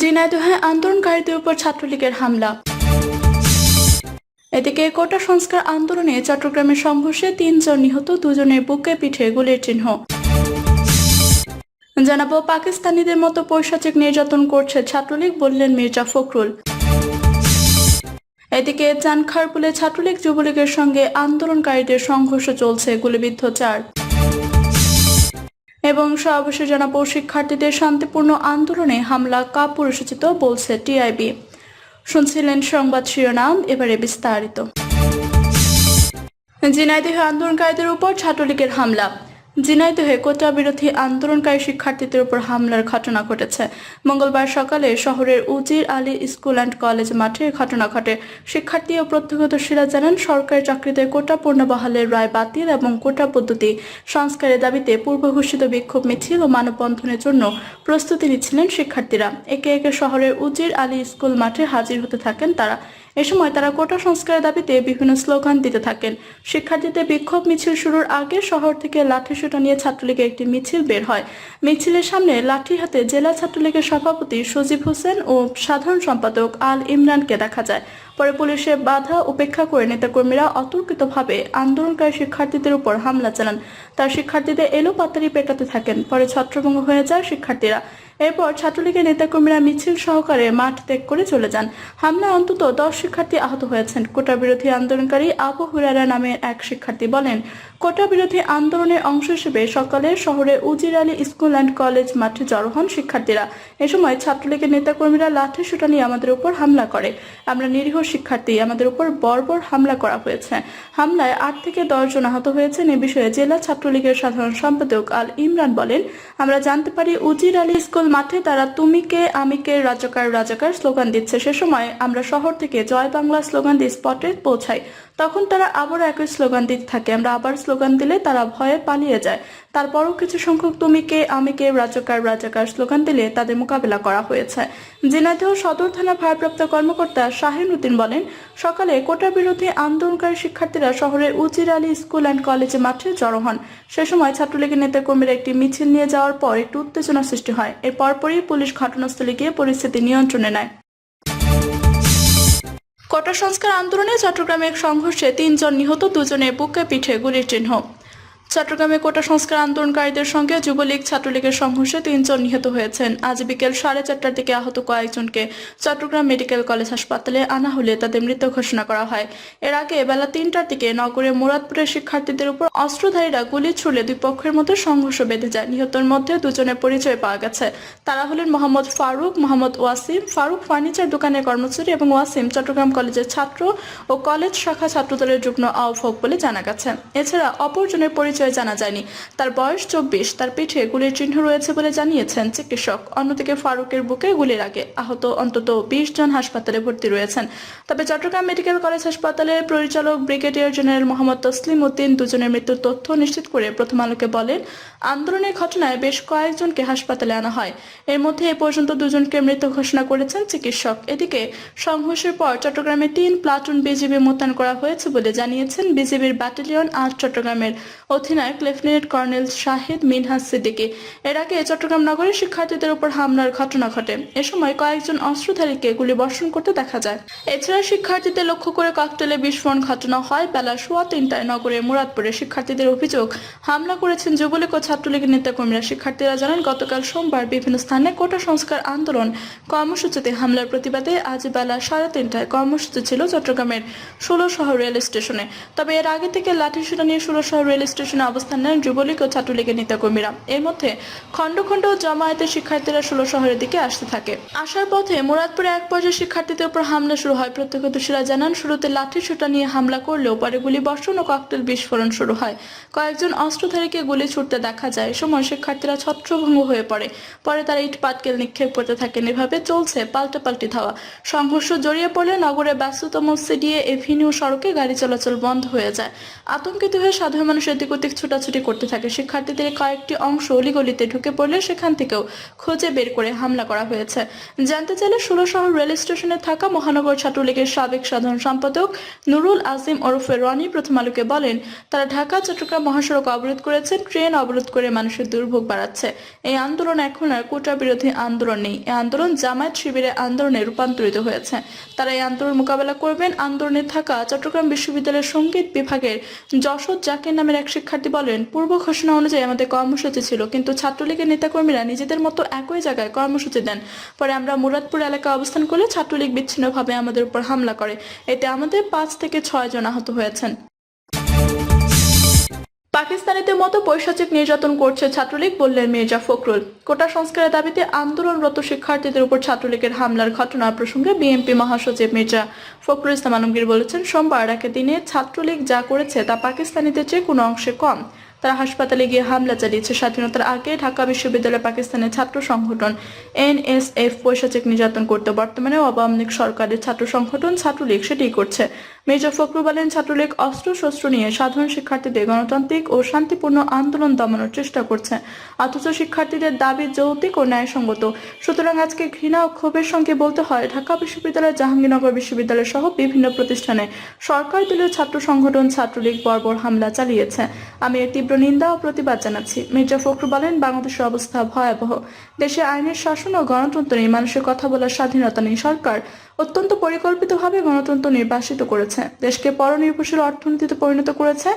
ঝিনাইদহে আন্দোলনকারীদের উপর ছাত্রলীগের হামলা। এদিকে কোটা সংস্কার আন্দোলনে চট্টগ্রামের সংঘর্ষে তিনজন নিহত, দুজনের বুকে পিঠে গুলির চিহ্ন। জানাব, পাকিস্তানিদের মতো পৈশাচিক নির্যাতন করছে ছাত্রলীগ, বললেন মির্জা ফখরুল। এদিকে চানখারপুলে ছাত্রলীগ যুবলীগের সঙ্গে আন্দোলনকারীদের সংঘর্ষ চলছে, গুলিবিদ্ধ চার। এবং সর্বশেষ জানাব শিক্ষার্থীদের শান্তিপূর্ণ আন্দোলনে হামলা কাপুরুষোচিত বলছে টিআইবি। শুনছিলেন সংবাদ শিরোনাম, এবারে বিস্তারিত। জিনাইদেহ আন্দোলনকারীদের উপর ছাত্রলীগের হামলা। ঝিনাইদহে কোটা বিরোধী আন্দোলনকারী শিক্ষার্থীদের উপর হামলার ঘটনা ঘটেছে। মঙ্গলবার সকালে শহরের উজির আলী স্কুল অ্যান্ড কলেজ মাঠে ঘটনা ঘটে। শিক্ষার্থী ও প্রত্যক্ষদর্শীরা জানান, সরকারি চাকরিতে কোটা পূর্ণবহালের রায় বাতিল এবং কোটা পদ্ধতি সংস্কারের দাবিতে পূর্ব ঘোষিত বিক্ষোভ মিছিল ও মানববন্ধনের জন্য প্রস্তুতি নিচ্ছিলেন শিক্ষার্থীরা। একে একে শহরের উজির আলী স্কুল মাঠে হাজির হতে থাকেন তারা। এ সময় তারা কোটা সংস্কারের দাবিতে বিভিন্ন স্লোগান দিতে থাকেন। শিক্ষার্থীদের বিক্ষোভ মিছিল শুরুর আগে শহর থেকে লাঠি সোটা নিয়ে ছাত্রলীগের একটি মিছিল বের হয়। মিছিলের সামনে লাঠি হাতে জেলা ছাত্রলীগের সভাপতি সজীব হোসেন ও সাধারণ সম্পাদক আল ইমরানকে দেখা যায়। পরে পুলিশের বাধা উপেক্ষা করে নেতাকর্মীরা অতর্কিতভাবে আন্দোলনকারী শিক্ষার্থীদের উপর হামলা চালান। তার শিক্ষার্থীদের এলো পাতারি পেটাতে থাকেন। পরে ছত্রভঙ্গ হয়ে যায় শিক্ষার্থীরা। এরপর ছাত্রলীগের নেতাকর্মীরা মিছিল সহকারে মাঠ ত্যাগ করে চলে যান। হামলায় অন্তত দশ শিক্ষার্থী আহত হয়েছেন। কোটা বিরোধী আন্দোলনকারী আবু হুরারা নামের এক শিক্ষার্থী বলেন, কোটা বিরোধী আন্দোলনের অংশ হিসেবে সকালে শহরে উজির আলী স্কুল অ্যান্ড কলেজ মাঠে জড়ো হন শিক্ষার্থীরা। এ সময় ছাত্রলীগের নেতাকর্মীরা লাঠি সুটা আমাদের উপর হামলা করে। আমরা নিরীহ শিক্ষার্থী, আমাদের উপর বর্বর হামলা করা হয়েছে। হামলায় আট থেকে দশ জন আহত হয়েছেন। এ বিষয়ে জেলা ছাত্রলীগের সাধারণ সম্পাদক আল ইমরান বলেন, আমরা জানতে পারি উজির আলী স্কুল মাঠে তারা তুমিকে, আমিকে, রাজাকার রাজাকার স্লোগান দিচ্ছে। সে সময় আমরা শহর থেকে জয় বাংলা স্লোগান দিয়ে স্পটে পৌঁছাই। তখন তারা আবার একই স্লোগান দিতে থাকে। আমরা আবার স্লোগান দিলে তারা ভয়ে পালিয়ে যায়। তারপরও কিছু সংখ্যক তুমি কে আমি কে রাজাকার রাজাকার স্লোগান দিলে তাদের মোকাবেলা করা হয়েছে। ঝিনাইদহ সদর থানা ভারপ্রাপ্ত কর্মকর্তা শাহিন উদ্দিন বলেন, সকালে কোটা বিরোধী আন্দোলনকারী শিক্ষার্থীরা শহরের উজির আলী স্কুল অ্যান্ড কলেজে মাঠে জড়ো হন। সে সময় ছাত্রলীগের নেতাকর্মীরা একটি মিছিল নিয়ে যাওয়ার পর একটি উত্তেজনা সৃষ্টি হয়। এর পরপরই পুলিশ ঘটনাস্থলে গিয়ে পরিস্থিতি নিয়ন্ত্রণে নেয়। কোটা সংস্কার আন্দোলনে চট্টগ্রামে এক সংঘর্ষে তিনজন নিহত দুজনের বুকে পিঠে গুলির চিহ্ন। চট্টগ্রামে কোটা সংস্কার আন্দোলনকারীদের সঙ্গে যুবলীগ ছাত্রলীগের সংঘর্ষে তিনজন নিহত হয়েছেন। আজ বিকেল সাড়ে চারটার দিকে আহত কয়েকজনকে চট্টগ্রাম মেডিকেল কলেজ হাসপাতালে আনা হলে তাদের মৃত ঘোষণা করা হয়। এর আগে বেলা তিনটার দিকে নগরের মুরাদপুরের শিক্ষার্থীদের উপর অস্ত্রধারীরা গুলি ছুড়লে দুই পক্ষের মধ্যে সংঘর্ষ বেঁধে যায়। নিহতের মধ্যে দুজনের পরিচয় পাওয়া গেছে। তারা হলেন মোহাম্মদ ফারুক, মোহাম্মদ ওয়াসিম, ফারুক ফার্নিচার দোকানের কর্মচারী এবং ওয়াসিম চট্টগ্রাম কলেজের ছাত্র ও কলেজ শাখা ছাত্রদলের যুগ্ম আহ্বক বলে জানা গেছে। এছাড়া অপরজনের পরিচয় জানা যায়নি। তার বয়স চব্বিশ। তার পিঠে গুলির চিহ্ন রয়েছে বলে জানিয়েছেন চিকিৎসক। অন্যদিকে ফারুকের বুকে গুলির আগে আহত অন্তত বিশ জন হাসপাতালে ভর্তি রয়েছেন। তবে চট্টগ্রাম মেডিকেল কলেজ হাসপাতালের পরিচালক ব্রিগেডিয়ার জেনারেল মোহাম্মদ তসলিম উদ্দিন দুজনের মৃত্যুর তথ্য নিশ্চিত করে প্রথম আলোকে বলেন, আন্দোলনের ঘটনায় বেশ কয়েকজনকে হাসপাতালে আনা হয়। এর মধ্যে এ পর্যন্ত দুজনকে মৃত ঘোষণা করেছেন চিকিৎসক। এদিকে সংঘর্ষের পর চট্টগ্রামে তিন প্লাটুন বিজিবি মোতায়েন করা হয়েছে বলে জানিয়েছেন বিজিবির ব্যাটালিয়ন আট চট্টগ্রামের অধিনায়ক লেফটেন্যান্ট কর্নেল শাহিদ মিনহাজ সিদ্দিকী। এর আগে চট্টগ্রাম নগরে শিক্ষার্থীদের উপর হামলার ঘটনা ঘটে। এ সময় কয়েকজন অস্ত্রধারীকে গুলি বর্ষণ করতে দেখা যায়। এছাড়া শিক্ষার্থীদের লক্ষ্য করে ককটেলে বিস্ফোরণ ঘটনা হয় বেলা সোয়া তিনটায় নগরের মুরাদপুরে। শিক্ষার্থীদের অভিযোগ, হামলা করেছেন যুবলীগ ও ছাত্রলীগের নেতাকর্মীরা। শিক্ষার্থীরা জানান, গতকাল সোমবার বিভিন্ন স্থানে কোটা সংস্কার আন্দোলন কর্মসূচিতে হামলার প্রতিবাদে আজ বেলা সাড়ে তিনটায় কর্মসূচি ছিল চট্টগ্রামের ষোলো শহর রেল স্টেশনে। তবে এর আগে থেকে লাঠিসোঁটা নিয়ে ষোলো শহর রেল স্টেশনে অবস্থান নেন যুবলীগ ও ছাত্রলীগের নেতাকর্মীরা। এর মধ্যে খণ্ড খণ্ড জমায়েতের শিক্ষার্থীরা ষোলো শহরের দিকে আসতে থাকে। আসার পথে মুরাদপুরে এক পর্যায়ে শিক্ষার্থীদের উপর হামলা শুরু হয়। প্রত্যক্ষদর্শীরা জানান, শুরুতে লাঠিসোঁটা নিয়ে হামলা করলেও পরে গুলি বর্ষণ ও ককটেল বিস্ফোরণ শুরু হয়। কয়েকজন অস্ত্রধারীকে গুলি ছুটতে দেখা যায়। সময় শিক্ষার্থীরা ছত্রভঙ্গ হয়ে পড়ে। পরে তারা ইট, পাটকেল নিক্ষেপ করতে থাকেন। এভাবে চলছে পাল্টাপাল্টি ধাওয়া। সংঘর্ষ জড়িয়ে পড়লে নগরের ব্যস্ততম সিডিএ এভিনিউ সড়কে গাড়ি চলাচল বন্ধ হয়ে যায়। আতঙ্কিত হয়ে সাধারণ মানুষ এদিক ছাত্রলীগ ছোটাছুটি করতে থাকে। শিক্ষার্থীদের কয়েকটি অংশ অলিগলিতে ঢুকে পড়লে সেখান থেকেও খুঁজে বের করে হামলা করা হয়েছে। জানতে চাইলে ষোলশহর রেল স্টেশনে থাকা মহানগর ছাত্রলীগের সাবেক সাধারণ সম্পাদক নুরুল আজিম ওরফে রনি প্রথম আলোকে বলেন, তারা ঢাকা, চট্টগ্রাম মহাসড়ক অবরোধ করেছেন ট্রেন অবরোধ করে মানুষের দুর্ভোগ বাড়াচ্ছে। এই আন্দোলন এখন আর কোটা বিরোধী আন্দোলন নেই। এই আন্দোলন জামায়াত শিবিরের আন্দোলনে রূপান্তরিত হয়েছে। তারা এই আন্দোলন মোকাবেলা করবেন। আন্দোলনে থাকা চট্টগ্রাম বিশ্ববিদ্যালয়ের সংগীত বিভাগের যশোদ জাকির নামের এক শিক্ষার্থী বলেন, পূর্ব ঘোষণা অনুযায়ী আমাদের কর্মসূচি ছিল, কিন্তু ছাত্রলীগের নেতাকর্মীরা নিজেদের মতো একই জায়গায় কর্মসূচি দেন। পরে আমরা মুরাদপুর এলাকায় অবস্থান করলে ছাত্রলীগ বিচ্ছিন্নভাবে আমাদের উপর হামলা করে। এতে আমাদের পাঁচ থেকে ছয় জন আহত হয়েছেন। পাকিস্তানিদের মতো পৈশাচিক নির্যাতন করছে ছাত্রলীগ বললেন মির্জা ফখরুল। কোটা সংস্কারের দাবিতে আন্দোলনরত শিক্ষার্থীদের উপর ছাত্রলীগের হামলার ঘটনা প্রসঙ্গে বিএনপি মহাসচিব মির্জা ফখরুল ইসলাম আলমগীর বলেছেন, সোমবার একে দিনে ছাত্রলীগ যা করেছে তা পাকিস্তানিদের চেয়ে কোনো অংশে কম। তারা হাসপাতালে গিয়ে হামলা চালিয়েছে। স্বাধীনতার আগে ঢাকা বিশ্ববিদ্যালয় পাকিস্তানের ছাত্র সংগঠন এনএসএফ পৈশাচিক নির্যাতন করতে বর্তমানে আওয়ামী লীগ সরকারের ছাত্র সংগঠন ছাত্রলীগ সেটি করছে। মির্জা ফখরুল বলেন, ছাত্রলীগ অস্ত্র শস্ত্র নিয়ে সাধারণ শিক্ষার্থীদের গণতান্ত্রিক ও শান্তিপূর্ণ আন্দোলন দমানোর চেষ্টা করছে। অথচ শিক্ষার্থীদের দাবি যৌক্তিক ও ন্যায়সঙ্গত। সুতরাং আজকে ঘৃণা ও ক্ষোভের সঙ্গে বলতে হয়, ঢাকা বিশ্ববিদ্যালয়, জাহাঙ্গীরনগর বিশ্ববিদ্যালয় সহ বিভিন্ন প্রতিষ্ঠানে সরকার দলীয় ছাত্র সংগঠন ছাত্রলীগ বর্বর হামলা চালিয়েছে। আমি এর তীব্র নিন্দা ও প্রতিবাদ জানাচ্ছি। মির্জা ফখরুল বলেন, বাংলাদেশের অবস্থা ভয়াবহ। দেশে আইনের শাসন ও গণতন্ত্র নেই মানুষের কথা বলার স্বাধীনতা নেই। সরকার অত্যন্ত পরিকল্পিতভাবে গণতন্ত্র নির্বাসিত করেছে। দেশকে পরনির্ভরশীল অর্থনীতিতে পরিণত করেছে।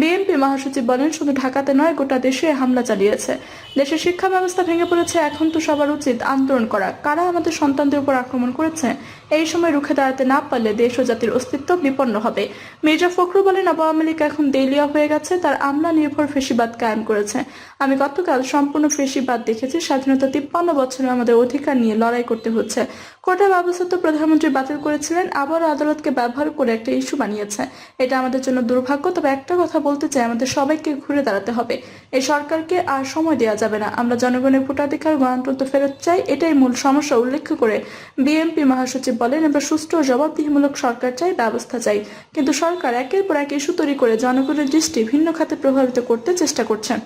বিএনপি মহাসচিব বলেন, শুধু ঢাকাতে নয়, গোটা দেশে হামলা চালিয়েছে। দেশের শিক্ষা ব্যবস্থা ভেঙে পড়েছে, এখন তো সবার উচিত আন্দোলন করা। কারা আমাদের সন্তানদের উপর আক্রমণ করেছে? এই সময় রুখে দাঁড়াতে না পারলে দেশ ও জাতির অস্তিত্ব বিপন্ন হবে। মির্জা ফখরু বলেন আওয়ামী লীগ এখন দেলিয়া হয়ে গেছে, তার আমলা নির্ভর ফেসিবাদ কায়েম করেছে। আমি গতকাল সম্পূর্ণ ফেসিবাদ দেখেছি, স্বাধীনতা তিপ্পান্ন বছরে আমাদের অধিকার নিয়ে লড়াই করতে হচ্ছে। কোটা ব্যবস্থা তো প্রধানমন্ত্রী বাতিল করেছিলেন আবার আদালতকে ব্যবহার করে একটা ইস্যু বানিয়েছে। এটা আমাদের জন্য দুর্ভাগ্য, তবে একটা কথা বলতে চাই, আমাদের সবাইকে ঘুরে দাঁড়াতে হবে। এই সরকারকে আর সময় দেওয়া যাবে না। আমরা জনগণের ভোটাধিকার গণতন্ত্র ফেরত চাই, এটাই মূল সমস্যা, উল্লেখ করে বিএনপি মহাসচিব বলেন, আমরা সুষ্ঠু ও জবাবদিহিমূলক সরকার চাই, ব্যবস্থা চাই। কিন্তু সরকার একের পর এক ইস্যু তৈরি করে জনগণের দৃষ্টি ভিন্ন খাতে প্রভাবিত করতে চেষ্টা করছেন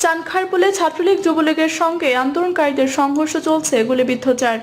চানখারপুলে ছাত্রলীগ যুবলীগের সঙ্গে আন্দোলনকারীদের সংঘর্ষ চলছে গুলিবিদ্ধ চার।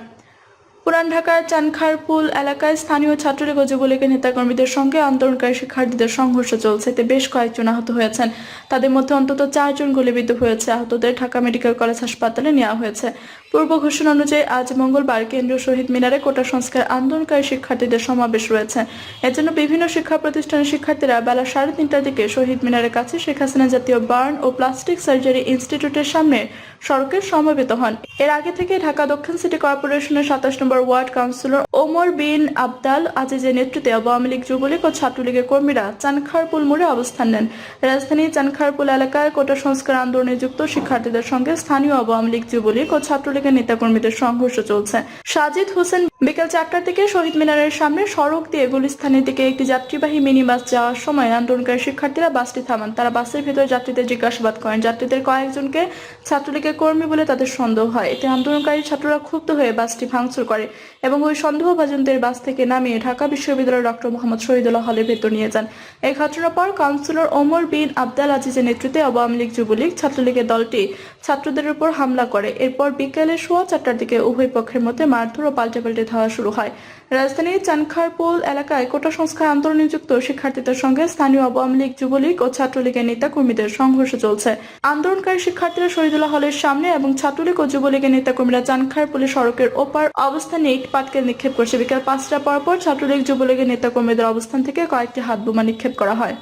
পুরান ঢাকার চানখারপুল এলাকায় স্থানীয় ছাত্রলীগ ও যুবলীগের নেতাকর্মীদের সঙ্গে আন্দোলনকারী শিক্ষার্থীদের সংঘর্ষ চলছে। এতে বেশ কয়েকজন আহত হয়েছেন। তাদের মধ্যে অন্তত চারজন গুলিবিদ্ধ হয়েছে। আহতদের ঢাকা মেডিকেল কলেজ হাসপাতালে নেওয়া হয়েছে। পূর্ব ঘোষণা অনুযায়ী আজ মঙ্গলবার কেন্দ্রীয় শহীদ মিনারে কোটা সংস্কার আন্দোলনকারী শিক্ষার্থীদের সমাবেশ রয়েছে। এজন্য বিভিন্ন শিক্ষা প্রতিষ্ঠানের শিক্ষার্থীরা বেলা সাড়ে তিনটার দিকে শহীদ মিনারের কাছে শেখ হাসিনা জাতীয় বার্ন ও প্লাস্টিক সার্জারি ইনস্টিটিউটের সামনে সড়কে সমবেত হন। এর আগে থেকে ঢাকা দক্ষিণ সিটি কর্পোরেশনের সাতাশ নম্বর ওয়ার্ড কাউন্সিলর ওমর বিন আবদাল আজিজের নেতৃত্বে আওয়ামী লীগ যুবলীগ ও ছাত্রলীগের কর্মীরা চানখারপুল মোড়ে অবস্থান নেন। রাজধানীর চানখারপুল এলাকায় কোটা সংস্কার আন্দোলনে যুক্ত শিক্ষার্থীদের সঙ্গে স্থানীয় আওয়ামী লীগ যুবলীগ ও ছাত্রলীগের নেতাকর্মীদের সংঘর্ষ চলছে। সাজিদ হোসেন বিকেল চারটার দিকে শহীদ মিনারের সামনে সড়ক দিয়ে গুলিস্তানের দিকে একটি যাত্রীবাহী মিনি বাস যাওয়ার সময় আন্দোলনকারী শিক্ষার্থীরা বাসটি থামান। তারা বাসের ভিতরে যাত্রীদের জিজ্ঞাসাবাদ করেন। যাত্রীদের কয়েকজনকে ছাত্রলীগের কর্মী বলে তাদের সন্দেহ হয়। এতে আন্দোলনকারী ছাত্ররা ক্ষুব্ধ হয়ে বাসটি ভাঙচুর করে এবং ওই সন্দেহভাজনদের বাস থেকে নামিয়ে ঢাকা বিশ্ববিদ্যালয়ের ডক্টর মোহাম্মদ শহীদুল্লাহ হলের ভেতর নিয়ে যান। এই ঘটনার পর কাউন্সিলর ওমর বিন আবদাল আজিজের নেতৃত্বে আওয়ামী লীগ যুবলীগ ছাত্রলীগের দলটি ছাত্রদের উপর হামলা করে। এরপর বিকেলে সোয়া চারটার দিকে উভয় পক্ষের মধ্যে মারধর ও পাল্টে পাল্টে ধাওয়া শুরু হয়। রাজধানীর চানখারপুল এলাকায় কোটা সংস্কার আন্দোলনে যুক্ত শিক্ষার্থীদের সঙ্গে স্থানীয় আওয়ামী লীগ, যুবলীগ ও ছাত্রলীগের নেতা কর্মীদের সংঘর্ষ চলছে। আন্দোলনকারী শিক্ষার্থীরা শহীদুল্লাহ হলের সামনে এবং ছাত্রলীগ ও যুবলীগের নেতা কর্মীরা চানখারপুলে সড়কের ওপার অবস্থানে ইট পাটকেল নিক্ষেপ করছে। বিকেল পাঁচটা পর পর ছাত্রলীগ, যুবলীগের নেতা কর্মীদের অবস্থান থেকে কয়েকটি হাত বোমা নিক্ষেপ করা হয়।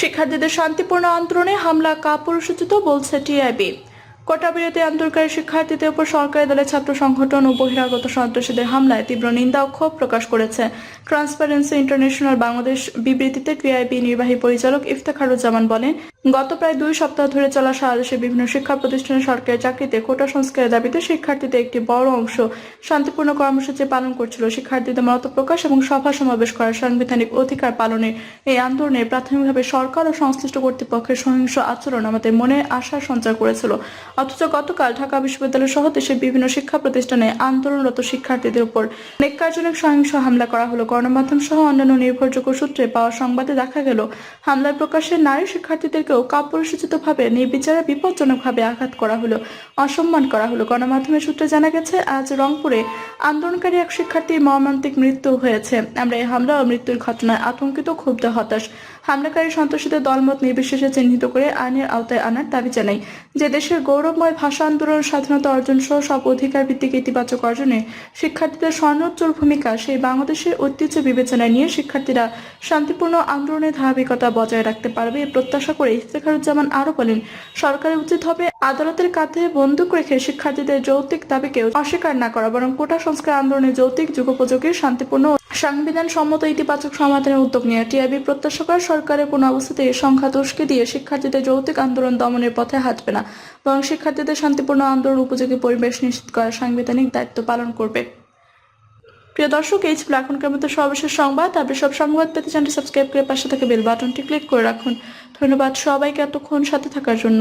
শিক্ষার্থীদের শান্তিপূর্ণ আন্দোলনে হামলা, কাপুরুষোচিত, বলছে টিআইবি। কোটা বিরতি আন্দোলনকারী শিক্ষার্থীদের উপর সরকারি দলের ছাত্র সংগঠন ও বহিরাগত সন্ত্রাসীদের হামলায় তীব্র নিন্দা ও ক্ষোভ প্রকাশ করেছে। ট্রান্সপারেন্সি ইন্টারন্যাশনাল বাংলাদেশ বিবৃতিতে টিআইবি নির্বাহী পরিচালক ইফতেখারুজ্জামান বলেন গত প্রায় দুই সপ্তাহ ধরে চলা সারা দেশে বিভিন্ন শিক্ষা প্রতিষ্ঠানে সরকারি চাকরিতে কোটা সংস্কারের দাবিতে শিক্ষার্থীদের একটি বড় অংশ শান্তিপূর্ণ কর্মসূচি পালন করছিল। শিক্ষার্থীদের মত প্রকাশ এবং সভা সমাবেশ করার সাংবিধানিক অধিকার পালনে এই আন্দোলনে প্রাথমিকভাবে সরকার ও সংশ্লিষ্ট কর্তৃপক্ষের সহিংস আচরণ আমাদের মনে আশা সঞ্চার করেছিল। অথচ গতকাল ঢাকা বিশ্ববিদ্যালয় সহ দেশের বিভিন্ন শিক্ষা প্রতিষ্ঠানে আন্দোলনরত শিক্ষার্থীদের উপর নেককারজনক সহিংস হামলা করা হলো। গণমাধ্যম সহ অন্যান্য নির্ভরযোগ্য সূত্রে পাওয়া সংবাদে দেখা গেল, হামলার প্রকাশে নারী শিক্ষার্থীদেরকেও কাপুরুষোচিতভাবে নির্বিচারে, বিপজ্জনকভাবে আঘাত করা হলো, অসম্মান করা হলো। গণমাধ্যমের সূত্রে জানা গেছে, আজ রংপুরে আন্দোলনকারী এক শিক্ষার্থীর মর্মান্তিক মৃত্যু হয়েছে। আমরা এই হামলা ও মৃত্যুর ঘটনায় আতঙ্কিত, ক্ষুব্ধ, হতাশ। হামলাকারী সন্ত্রাসীদের দলমত নির্বিশেষে চিহ্নিত করে আইনের আওতায় আনার দাবি জানাই। যে দেশের গৌরবময় ভাষা আন্দোলন, স্বাধীনতা অর্জন সহ সব অধিকার ভিত্তিক ইতিবাচক অর্জনে শিক্ষার্থীদের স্বর্ণোজ্জ্বল ভূমিকা, সেই বাংলাদেশের ঐতিহ্য বিবেচনায় নিয়ে শিক্ষার্থীরা শান্তিপূর্ণ আন্দোলনের ধারাবাহিকতা বজায় রাখতে পারবে প্রত্যাশা করে ইফতেখারুজ্জামান আরও বলেন, সরকারের উচিত হবে আদালতের কাঁধে বন্দুক রেখে শিক্ষার্থীদের যৌক্তিক দাবিকে অস্বীকার না করা, বরং কোটা সংস্কার আন্দোলনের যৌক্তিক যুগোপযোগী, শান্তিপূর্ণ সংবিধান সম্মত ইতিবাচক সমাধানের উদ্যোগ নিয়ে টিআইবি প্রত্যাশা করে সরকারের কোনো অবস্থাতেই সংখ্যা তুষ্কে দিয়ে শিক্ষার্থীদের যৌক্তিক আন্দোলন দমনের পথে হাঁটবে না, বরং শিক্ষার্থীদের শান্তিপূর্ণ আন্দোলন উপযোগী পরিবেশ নিশ্চিত করার সাংবিধানিক দায়িত্ব পালন করবে। প্রিয় দর্শক, এই ছিল এখনকার মতো সর্বশেষ সংবাদ। আপনি সব সংবাদ পেতে চ্যানেলটি সাবস্ক্রাইব করে পাশে থাকা বেল বাটনটি ক্লিক করে রাখুন। ধন্যবাদ সবাইকে এতক্ষণ সাথে থাকার জন্য।